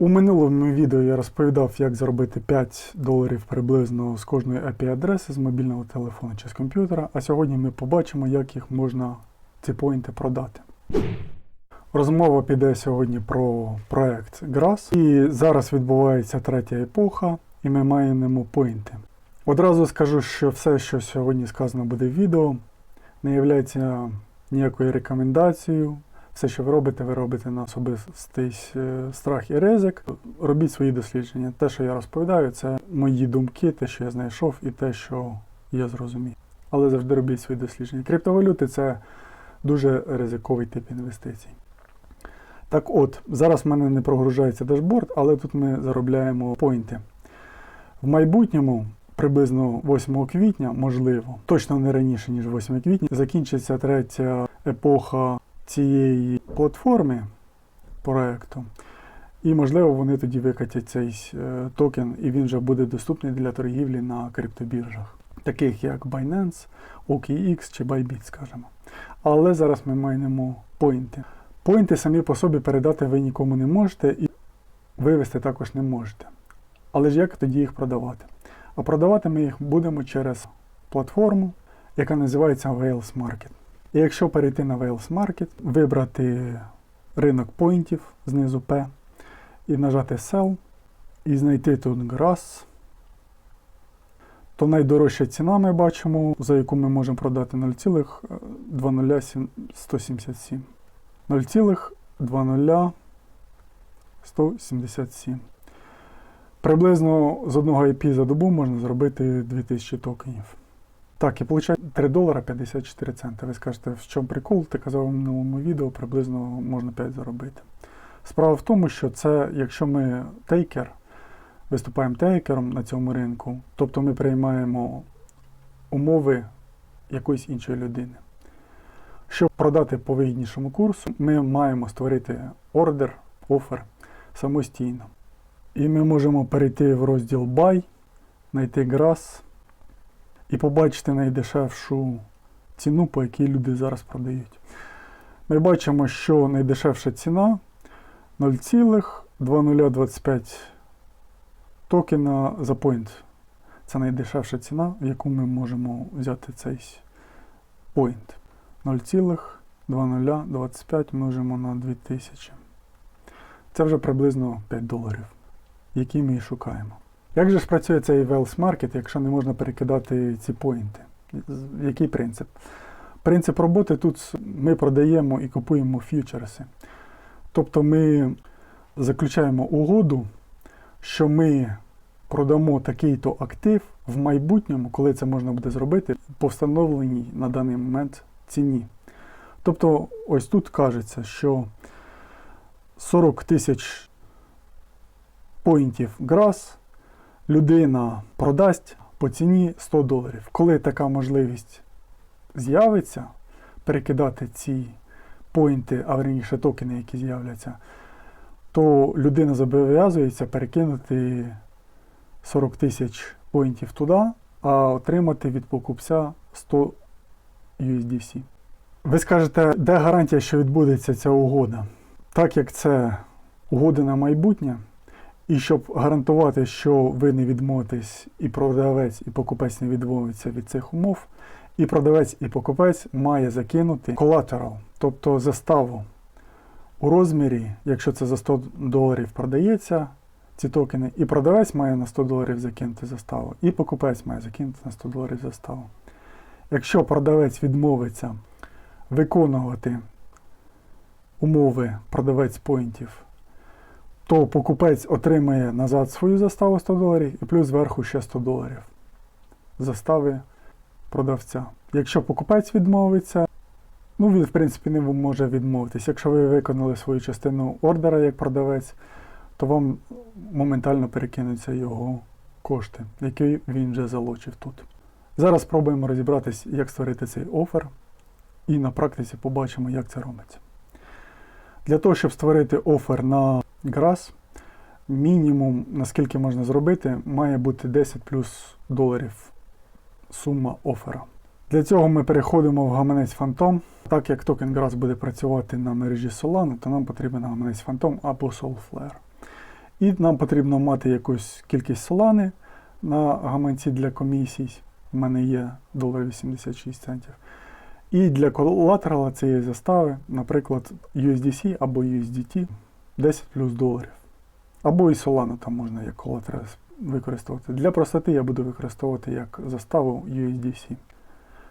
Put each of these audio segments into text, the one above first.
У минулому відео я розповідав, як заробити 5 доларів приблизно з кожної IP-адреси з мобільного телефону чи з комп'ютера, а сьогодні ми побачимо, як їх можна ці поінти продати. Розмова піде сьогодні про проект GRASS. І зараз відбувається третя епоха, і ми маємо поінти. Одразу скажу, що все, що сьогодні сказано буде в відео, не є ніякою рекомендацією. Все, що ви робите, ви робите на особистий е, страх і ризик. Робіть свої дослідження. Те, що я розповідаю, це мої думки, те, що я знайшов, і те, що я зрозумів. Але завжди робіть свої дослідження. Криптовалюти це дуже ризиковий тип інвестицій. Так от, зараз в мене не прогружається дашборд, але тут ми заробляємо поінти. В майбутньому, приблизно 8 квітня, можливо, точно не раніше, ніж 8 квітня, закінчиться третя епоха цієї платформи проекту. І, можливо, вони тоді викатять цей е, токен, і він вже буде доступний для торгівлі на криптобіржах, таких як Binance, OKX чи Bybit, скажімо. Але зараз ми маємо поінти. Поінти самі по собі передати ви нікому не можете і вивести також не можете. Але ж як тоді їх продавати? А продавати ми їх будемо через платформу, яка називається Wales Market. І якщо перейти на Wales Market, вибрати ринок поінтів знизу P і нажати Sell, і знайти тут GRASS, то найдорожча ціна ми бачимо, за яку ми можемо продати 0,20177. 0,20177. Приблизно з одного IP за добу можна зробити 2000 токенів. Так, і виходить 3 долара 54 цента. Ви скажете, в чому прикол? Ти казав у минулому відео, приблизно можна 5 заробити. Справа в тому, що це, якщо ми тейкер, виступаємо тейкером на цьому ринку, тобто ми приймаємо умови якоїсь іншої людини. Щоб продати по вигіднішому курсу, ми маємо створити ордер, офер самостійно. І ми можемо перейти в розділ Buy, знайти GRASS і побачити найдешевшу ціну, по якій люди зараз продають. Ми бачимо, що найдешевша ціна 0,2025 токена за point. Це найдешевша ціна, в яку ми можемо взяти цей point. 0,2025 множимо на 2000. Це вже приблизно 5 доларів, які ми і шукаємо. Як же ж працює цей Wealth Market, якщо не можна перекидати ці поінти? Який принцип? Принцип роботи тут ми продаємо і купуємо фьючерси. Тобто ми заключаємо угоду, що ми продамо такий-то актив в майбутньому, коли це можна буде зробити, по встановленій на даний момент ціні. Тобто, ось тут кажеться, що 40 тисяч поінтів GRAS людина продасть по ціні 100 доларів. Коли така можливість з'явиться, перекидати ці поінти, а верніше токени, які з'являться, то людина зобов'язується перекинути 40 тисяч поінтів туди, а отримати від покупця 100 USDC. Ви скажете, де гарантія, що відбудеться ця угода? Так як це угода на майбутнє, і щоб гарантувати, що ви не відмовитесь, і продавець, і покупець не відмовиться від цих умов, і продавець, і покупець має закинути collateral, тобто заставу у розмірі, якщо це за 100 доларів продається, ці токени, і продавець має на 100 доларів закинути заставу, і покупець має закинути на 100 доларів заставу. Якщо продавець відмовиться виконувати умови продавець поінтів, то покупець отримає назад свою заставу 100 доларів і плюс зверху ще 100 доларів застави продавця. Якщо покупець відмовиться, ну він в принципі не може відмовитись. Якщо ви виконали свою частину ордера як продавець, то вам моментально перекинуться його кошти, які він вже залучив тут. Зараз спробуємо розібратись, як створити цей офер, і на практиці побачимо, як це робиться. Для того, щоб створити офер на GRAS, мінімум, наскільки можна зробити, має бути 10 плюс доларів сума оффера. Для цього ми переходимо в гаманець Phantom. Так як токен GRAS буде працювати на мережі Solana, то нам потрібен гаманець Phantom або Soulflare. І нам потрібно мати якусь кількість солани на гаманці для комісій. У мене є долар 86 центів. І для колатерала цієї застави, наприклад, USDC або USDT 10 плюс доларів. Або і Solana там можна як колатерал використовувати. Для простоти я буду використовувати як заставу USDC.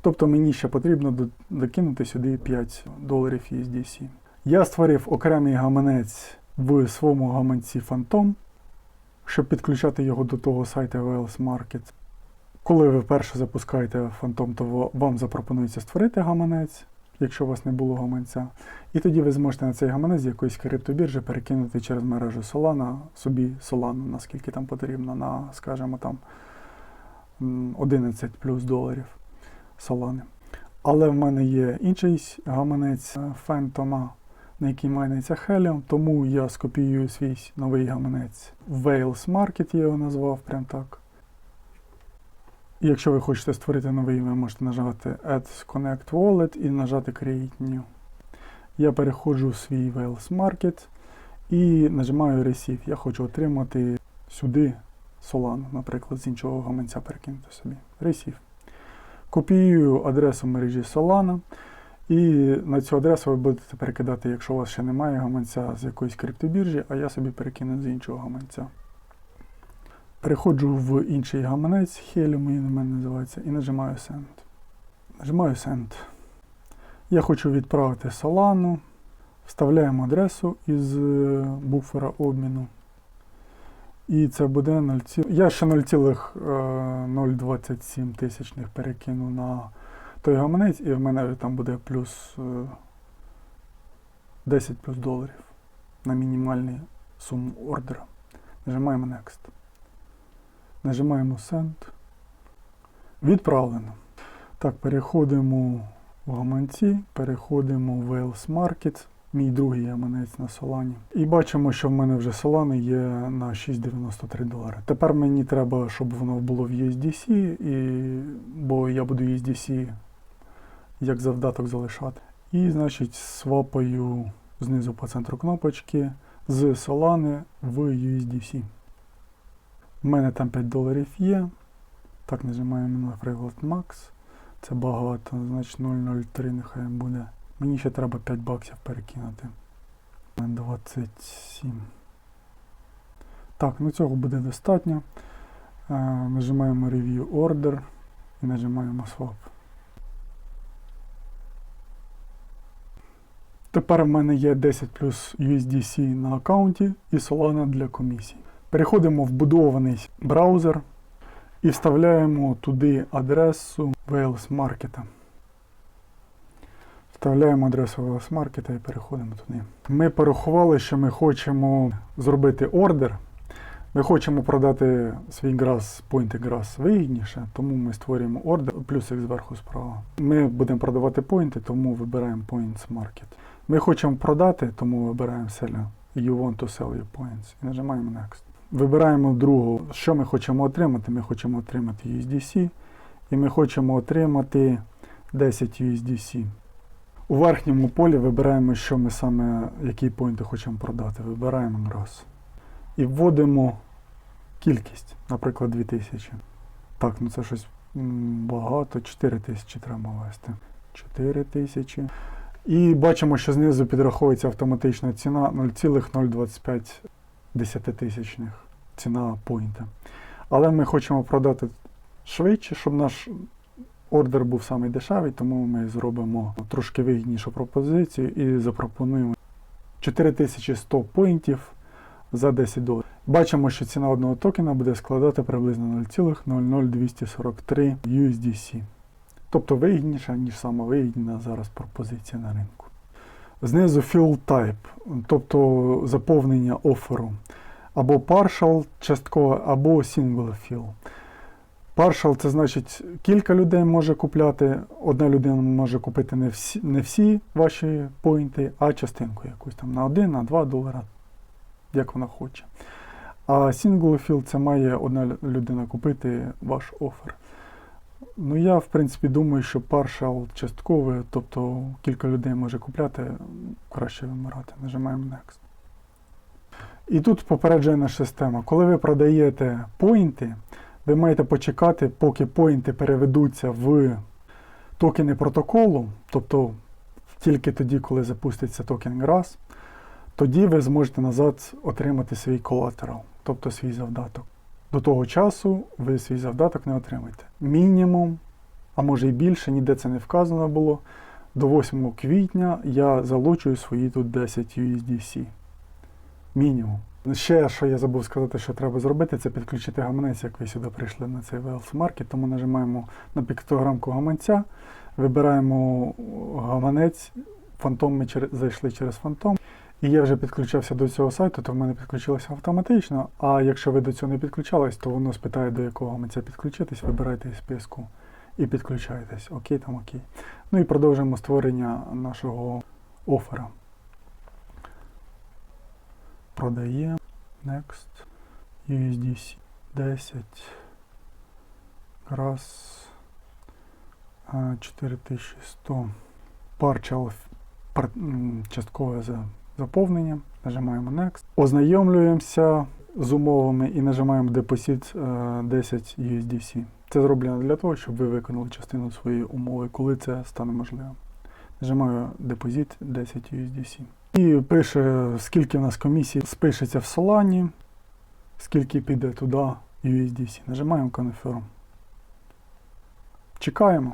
Тобто мені ще потрібно докинути сюди 5 доларів USDC. Я створив окремий гаманець в своєму гаманці Phantom, щоб підключати його до того сайту Wales Market. Коли ви вперше запускаєте Phantom, то вам запропонується створити гаманець, якщо у вас не було гаманця. І тоді ви зможете на цей гаманець з якоїсь криптобіржі перекинути через мережу Solana собі Solana, наскільки там потрібно, на, скажімо, там 11 плюс доларів Solana. Але в мене є інший гаманець е, на який майниться Helium, тому я скопіюю свій новий гаманець Wales Market, я його назвав прям так. Якщо ви хочете створити новий, ви можете нажати Add Connect Wallet і нажати Create New. Я переходжу в свій Wales Market і нажимаю Receive. Я хочу отримати сюди Solana, наприклад, з іншого гаманця перекинути собі. Receive. Копіюю адресу мережі Solana. І на цю адресу ви будете перекидати, якщо у вас ще немає гаманця з якоїсь криптобіржі, а я собі перекину з іншого гаманця. Переходжу в інший гаманець, Helium він у мене називається, і нажимаю Send. Нажимаю Send. Я хочу відправити Solana. Вставляємо адресу із е, буфера обміну. І це буде 0, Я ще 0,027 тисячних перекину на той гаманець, і в мене там буде плюс е, 10 плюс доларів на мінімальну суму ордера. Нажимаємо Next. Нажимаємо Send. Відправлено. Так, переходимо в гаманці, переходимо в Wales Market, мій другий гаманець на Solana. І бачимо, що в мене вже Solana є на 6,93 долари. Тепер мені треба, щоб воно було в USDC, і, бо я буду USDC як завдаток залишати. І, значить, свапаю знизу по центру кнопочки з Solana в USDC. У мене там 5 доларів є. Так, нажимаємо, на наприклад, Max. Це багато, значить 0,03 нехай буде. Мені ще треба 5 баксів перекинути. 27. Так, ну цього буде достатньо. Е, нажимаємо Review Order і нажимаємо Swap. Тепер в мене є 10 плюс USDC на аккаунті і Solana для комісій. Переходимо в будований браузер і вставляємо туди адресу Wales Market. Вставляємо адресу Wales Market і переходимо туди. Ми порахували, що ми хочемо зробити ордер. Ми хочемо продати свій грас, Point грас вигідніше, тому ми створюємо ордер, плюсик зверху справа. Ми будемо продавати поінти, тому вибираємо Points Market. Ми хочемо продати, тому вибираємо Sell. You want to sell your points. І нажимаємо Next. Вибираємо другу, що ми хочемо отримати. Ми хочемо отримати USDC і ми хочемо отримати 10 USDC. У верхньому полі вибираємо, що ми саме, які поінти хочемо продати. Вибираємо GRAS. І вводимо кількість, наприклад, 2000. Так, ну це щось багато, 4000 треба ввести. 4000. І бачимо, що знизу підраховується автоматична ціна 0,025 десятитисячних ціна поінта. Але ми хочемо продати швидше, щоб наш ордер був самий дешевий, тому ми зробимо трошки вигіднішу пропозицію і запропонуємо 4100 поінтів за 10 доларів. Бачимо, що ціна одного токена буде складати приблизно 0,00243 USDC. Тобто вигідніша, ніж сама вигідна зараз пропозиція на ринку. Знизу fill type, тобто заповнення оферу. Або partial частково, або single fill. Partial це значить кілька людей може купляти. Одна людина може купити не всі, не всі ваші поінти, а частинку якусь там на 1, на 2 долара, як вона хоче. А single fill це має одна людина купити ваш офер. Ну, я, в принципі, думаю, що partial часткове, тобто кілька людей може купляти, краще вимирати. Нажимаємо Next. І тут попереджує наша система. Коли ви продаєте поінти, ви маєте почекати, поки поінти переведуться в токени протоколу, тобто тільки тоді, коли запуститься токен GRAS, тоді ви зможете назад отримати свій колатерал, тобто свій завдаток. До того часу ви свій завдаток не отримаєте. Мінімум, а може і більше, ніде це не вказано було. До 8 квітня я залучую свої тут 10 USDC. Мінімум. Ще, що я забув сказати, що треба зробити, це підключити гаманець, як ви сюди прийшли на цей Wealth Market. Тому нажимаємо на піктограмку гаманця, вибираємо гаманець, фантом ми зайшли через фантом. І я вже підключався до цього сайту, то в мене підключилося автоматично. А якщо ви до цього не підключались, то воно спитає, до якого гаманця підключитись, вибирайте із списку і підключаєтесь. Окей, там окей. Ну і продовжуємо створення нашого оффера. Продаємо. Next. USDC 10. Раз. 4100. Partial пар- часткове за- заповнення. Нажимаємо Next. Ознайомлюємося з умовами і нажимаємо Deposit е, 10 USDC. Це зроблено для того, щоб ви виконали частину своєї умови, коли це стане можливим. Нажимаю Deposit 10 USDC. І пише, скільки в нас комісій спишеться в Solana, скільки піде туди USDC. Нажимаємо Confirm. Чекаємо.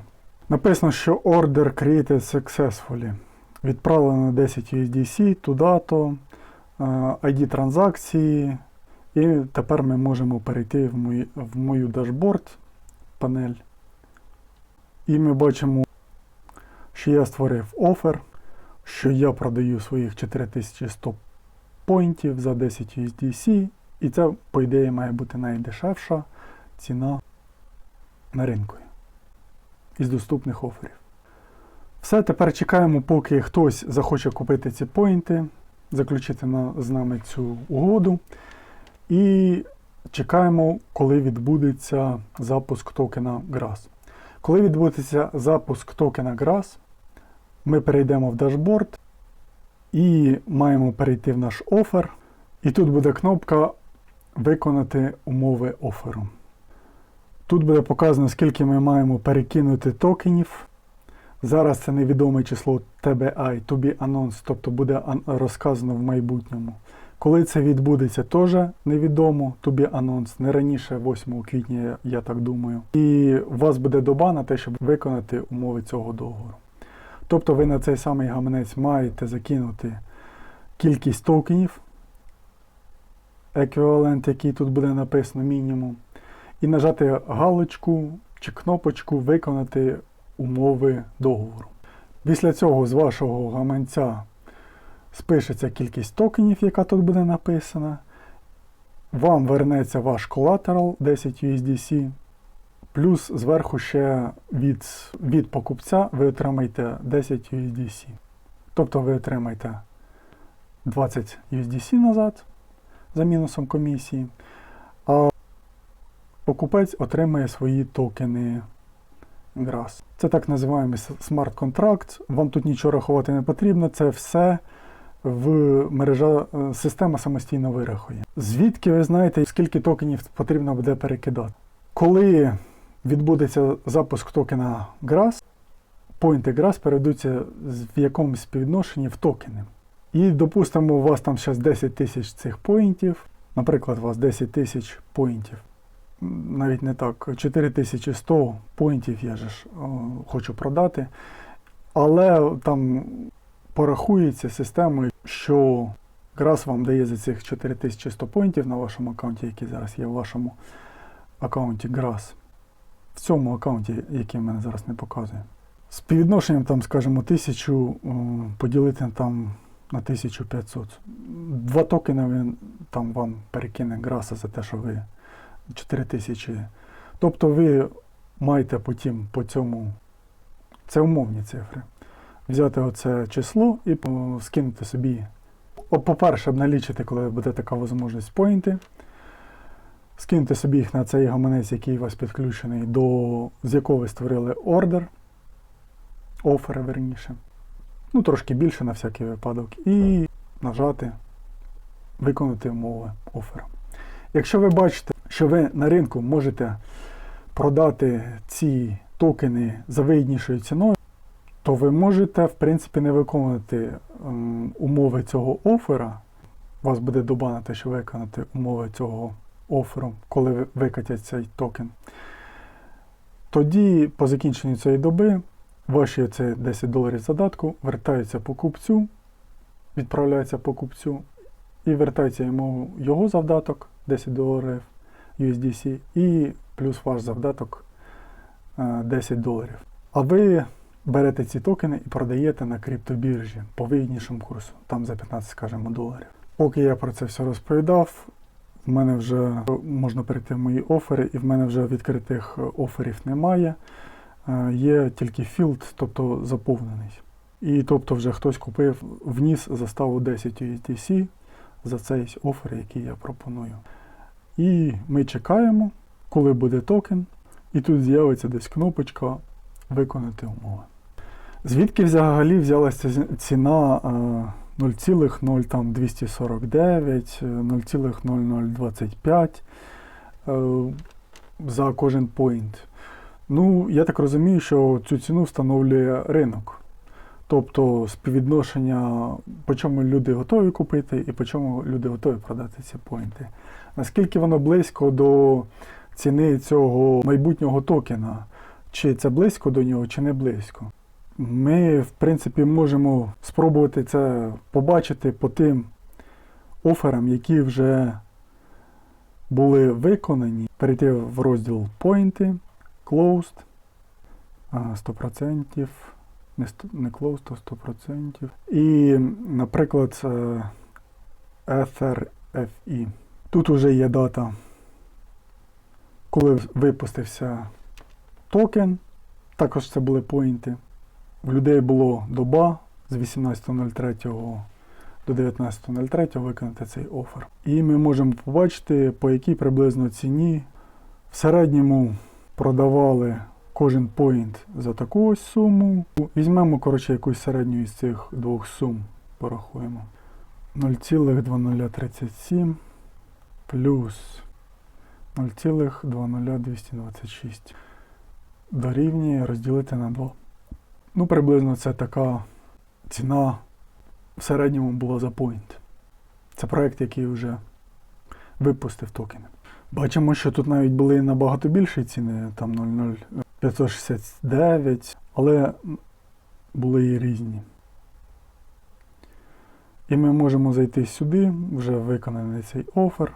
Написано, що Order Created Successfully. Відправлено 10 USDC, туди-то, ID транзакції. І тепер ми можемо перейти в мою, в мою дашборд панель. І ми бачимо, що я створив офер, що я продаю своїх 4100 поінтів за 10 USDC. І це, по ідеї, має бути найдешевша ціна на ринку із доступних оферів. Все, тепер чекаємо, поки хтось захоче купити ці поінти, заключити з нами цю угоду. І чекаємо, коли відбудеться запуск токена GRAS. Коли відбудеться запуск токена GRAS, ми перейдемо в дашборд і маємо перейти в наш офер. І тут буде кнопка Виконати умови оферу. Тут буде показано, скільки ми маємо перекинути токенів. Зараз це невідоме число TBI, to be announced, тобто буде розказано в майбутньому. Коли це відбудеться, теж невідомо, to be не раніше 8 квітня, я так думаю. І у вас буде доба на те, щоб виконати умови цього договору. Тобто ви на цей самий гаманець маєте закинути кількість токенів, еквівалент, який тут буде написано мінімум, і нажати галочку чи кнопочку Виконати умови договору. Після цього з вашого гаманця спишеться кількість токенів, яка тут буде написана. Вам вернеться ваш колатерал 10 USDC. Плюс зверху ще від, від покупця ви отримаєте 10 USDC. Тобто ви отримаєте 20 USDC назад за мінусом комісії, а покупець отримає свої токени GRAS. Це так називаємо смарт-контракт. Вам тут нічого рахувати не потрібно, це все в мережа е, система самостійно вирахує. Звідки ви знаєте, скільки токенів потрібно буде перекидати? Коли відбудеться запуск токена GRAS, поінти GRAS перейдуться в якомусь співвідношенні в токени. І, допустимо, у вас там зараз 10 тисяч цих поінтів, наприклад, у вас 10 тисяч поінтів. Навіть не так, 4100 поінтів я же ж хочу продати. Але там порахується системою, що GRAS вам дає за цих 4100 поінтів на вашому аккаунті, який зараз є в вашому аккаунті GRAS. В цьому аккаунті, який мене зараз не показує. Співвідношенням, там, скажімо, 1000 поділити там на 1500. Два токени він там вам перекине граса за те, що ви 4000. Тобто ви маєте потім по цьому, це умовні цифри, взяти оце число і скинути собі. По-перше, обналічити, коли буде така можливість поінти. Скиньте собі їх на цей гаманець, який у вас підключений, до, з якого ви створили ордер, офер, верніше. Ну, трошки більше на всякий випадок. І нажати виконати умови оффера. Якщо ви бачите, що ви на ринку можете продати ці токени за вигіднішою ціною, то ви можете, в принципі, не виконувати ем, умови цього оффера. Вас буде доба те, що виконати умови цього оферу, коли викатять цей токен. Тоді, по закінченню цієї доби, ваші це 10 доларів задатку вертаються покупцю, відправляються покупцю і вертається йому його завдаток 10 доларів USDC і плюс ваш завдаток е, 10 доларів. А ви берете ці токени і продаєте на криптобіржі по вигіднішому курсу, там за 15, скажімо, доларів. Поки я про це все розповідав, в мене вже можна перейти в мої офери, і в мене вже відкритих е, оферів немає. Е, Є тільки філд, тобто заповнений. І тобто вже хтось купив вніс заставу 10 USDC за цей офер, який я пропоную. І ми чекаємо, коли буде токен, і тут з'явиться десь кнопочка Виконати умови. Звідки взагалі взялася ціна е, 0,0249, е, 0,0025 е, за кожен поінт? Ну, я так розумію, що цю ціну встановлює ринок. Тобто співвідношення, по чому люди готові купити і по чому люди готові продати ці поінти. Наскільки воно близько до ціни цього майбутнього токена? Чи це близько до нього, чи не близько? Ми, в принципі, можемо спробувати це побачити по тим оферам, які вже були виконані. Перейти в розділ Pointi, Closed, 100%, не, Closed, а 100%. І, наприклад, EtherFE. Тут вже є дата, коли випустився токен. Також це були поінти. В людей було доба з 18.03 до 19.03 виконати цей офер. І ми можемо побачити, по якій приблизно ціні в середньому продавали кожен поінт за таку ось суму. Візьмемо, коротше, якусь середню із цих двох сум, порахуємо. 0,2037 плюс 0,20226 дорівнює розділити на 2. Ну, приблизно це така ціна в середньому була за поінт. Це проект, який вже випустив токени. Бачимо, що тут навіть були набагато більші ціни, там 0,0569, але були і різні. І ми можемо зайти сюди, вже виконаний цей офер,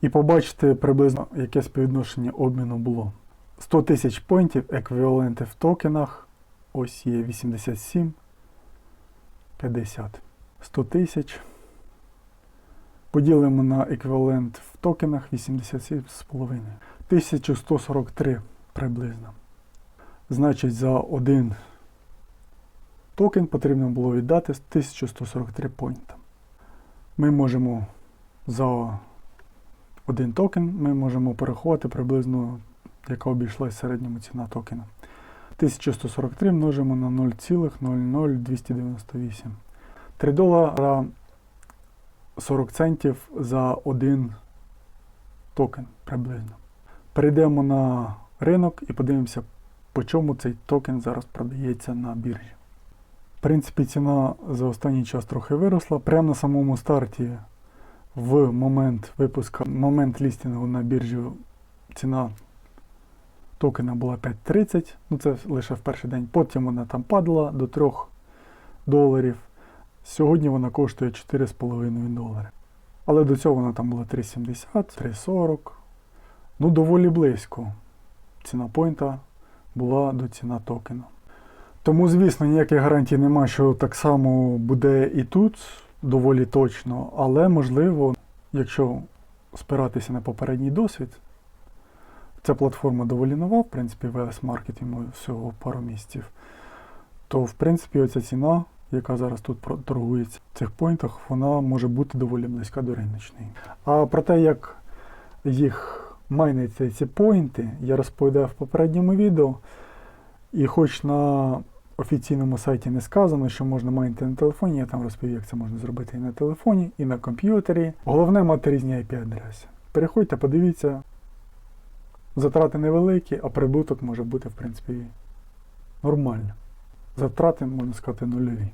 і побачити приблизно, яке співвідношення обміну було. 100 тисяч поінтів, еквіваленти в токенах. Ось є 87, 50. 100 тисяч. Поділимо на еквівалент в токенах 87,5. 1143 приблизно. Значить, за один токен потрібно було віддати 1143 поінта. Ми можемо за один токен ми можемо порахувати приблизно, яка обійшлась в середньому ціна токена. 1143 множимо на 0,00298. 3 долара 40 центів за один токен приблизно. Перейдемо на ринок і подивимося, по чому цей токен зараз продається на біржі. В принципі, ціна за останній час трохи виросла. Прямо на самому старті, в момент випуска, момент лістінгу на біржі, ціна токена була 5.30, ну це лише в перший день. Потім вона там падала до 3 доларів. Сьогодні вона коштує 4,5 долари. Але до цього вона там була 3,70, 3,40. Ну, доволі близько. Ціна поінта була до ціна токена. Тому, звісно, ніяких гарантій нема, що так само буде і тут доволі точно, але можливо, якщо спиратися на попередній досвід, ця платформа доволі нова, в принципі, VS Market йому всього пару місяців, то в принципі оця ціна, яка зараз тут торгується в цих поінтах, вона може бути доволі близька до риночної. А про те, як їх майниться ці поінти, я розповідав в попередньому відео. І хоч на офіційному сайті не сказано, що можна майнити на телефоні. Я там розповів, як це можна зробити і на телефоні, і на комп'ютері. Головне мати різні IP-адреси. Переходьте, подивіться. Затрати невеликі, а прибуток може бути, в принципі, нормально. Затрати, можна сказати, нульові.